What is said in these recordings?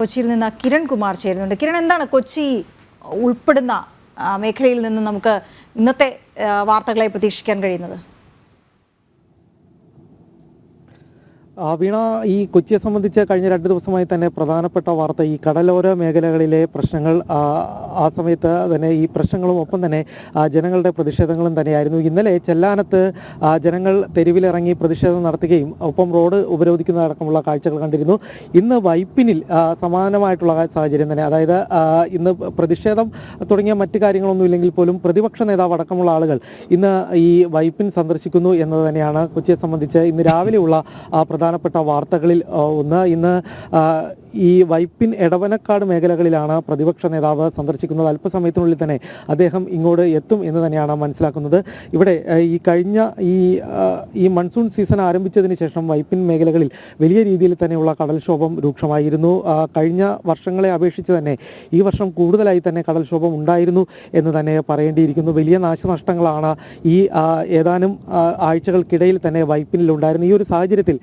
കൊച്ചിയിൽ നിന്ന് കിരൺ കുമാർ ചേരുന്നുണ്ട്. കിരൺ എന്താണ് കൊച്ചി ഉൾപ്പെടുന്ന മേഖലയിൽ നിന്ന് നമുക്ക് ഇന്നത്തെ വാർത്തകളെ പ്രതീക്ഷിക്കാൻ കഴിയുന്നത് ആ, വീണ ഈ കൊച്ചിയെ സംബന്ധിച്ച് കഴിഞ്ഞ രണ്ട് ദിവസമായി തന്നെ പ്രധാനപ്പെട്ട വാർത്ത ഈ കടലോര മേഖലകളിലെ പ്രശ്നങ്ങൾ ആ, സമയത്ത് തന്നെ ഈ പ്രശ്നങ്ങളും ഒപ്പം തന്നെ ജനങ്ങളുടെ പ്രതിഷേധങ്ങളും തന്നെയായിരുന്നു. ഇന്നലെ ചെല്ലാനത്ത് ജനങ്ങൾ തെരുവിലിറങ്ങി പ്രതിഷേധം നടത്തുകയും ഒപ്പം റോഡ് ഉപരോധിക്കുന്നതടക്കമുള്ള കാഴ്ചകൾ കണ്ടിരുന്നു. ഇന്ന് വൈപ്പിനിൽ സമാനമായിട്ടുള്ള സാഹചര്യം തന്നെ. അതായത് ഇന്ന് പ്രതിഷേധം തുടങ്ങിയ മറ്റു കാര്യങ്ങളൊന്നും ഇല്ലെങ്കിൽ പോലും പ്രതിപക്ഷ നേതാവ് അടക്കമുള്ള ആളുകൾ ഇന്ന് ഈ വൈപ്പിൻ സന്ദർശിക്കുന്നു എന്നത് തന്നെയാണ് കൊച്ചിയെ സംബന്ധിച്ച് ഇന്ന് രാവിലെയുള്ള ആ, പ്രധാനപ്പെട്ട വാർത്തകളിൽ ഒന്ന് ഇന്ന് ഈ വൈപ്പിൻ എടവനക്കാട് മേഖലകളിലാണ് പ്രതിപക്ഷ നേതാവ് സന്ദർശിക്കുന്നത്. അല്പസമയത്തിനുള്ളിൽ തന്നെ അദ്ദേഹം ഇങ്ങോട്ട് എത്തും എന്ന് തന്നെയാണ് മനസ്സിലാക്കുന്നത്. ഇവിടെ ഈ കഴിഞ്ഞ ഈ ഈ മൺസൂൺ സീസൺ ആരംഭിച്ചതിന് ശേഷം വൈപ്പിൻ മേഖലകളിൽ വലിയ രീതിയിൽ തന്നെയുള്ള കടൽക്ഷോഭം രൂക്ഷമായിരുന്നു. കഴിഞ്ഞ വർഷങ്ങളെ അപേക്ഷിച്ച് തന്നെ ഈ വർഷം കൂടുതലായി തന്നെ കടൽക്ഷോഭം ഉണ്ടായിരുന്നു എന്ന് തന്നെ പറയേണ്ടിയിരിക്കുന്നു. വലിയ നാശനഷ്ടങ്ങളാണ് ഈ ഏതാനും ആഴ്ചകൾക്കിടയിൽ തന്നെ വൈപ്പിനിൽ ഉണ്ടായിരുന്നു ഈ ഒരു സാഹചര്യത്തിൽ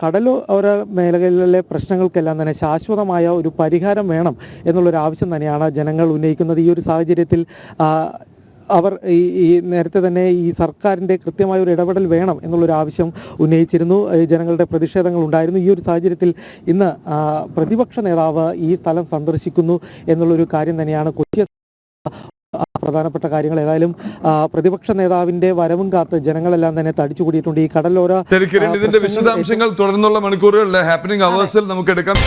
കടലോര മേഖലകളിലെ പ്രശ്നങ്ങൾക്കെല്ലാം തന്നെ ശാശ്വതമായ ഒരു പരിഹാരം വേണം എന്നുള്ളൊരു ആവശ്യം തന്നെയാണ് ജനങ്ങൾ ഉന്നയിക്കുന്നത്. ഈ ഒരു സാഹചര്യത്തിൽ അവർ ഈ ഈ നേരത്തെ തന്നെ ഈ സർക്കാരിന്റെ കൃത്യമായ ഒരു ഇടപെടൽ വേണം എന്നുള്ളൊരു ആവശ്യം ഉന്നയിച്ചിരുന്നു. ജനങ്ങളുടെ പ്രതിഷേധങ്ങൾ ഉണ്ടായിരുന്നു. ഈ ഒരു സാഹചര്യത്തിൽ ഇന്ന് പ്രതിപക്ഷ നേതാവ് ഈ സ്ഥലം സന്ദർശിക്കുന്നു എന്നുള്ളൊരു കാര്യം തന്നെയാണ് കൊച്ചി പ്രധാനപ്പെട്ട കാര്യങ്ങൾ ഏതായാലും പ്രതിപക്ഷ നേതാവിന്റെ വരവും കാത്ത് ജനങ്ങളെല്ലാം തന്നെ തടിച്ചുകൂടിയിട്ടുണ്ട്. ഈ കടലോര ഇതിന്റെ വിശദാംശങ്ങൾ തുടർന്നുള്ള മണിക്കൂറുകളിലെ ഹാപ്പനിങ് അവേഴ്സിൽ നമുക്ക് എടുക്കാം.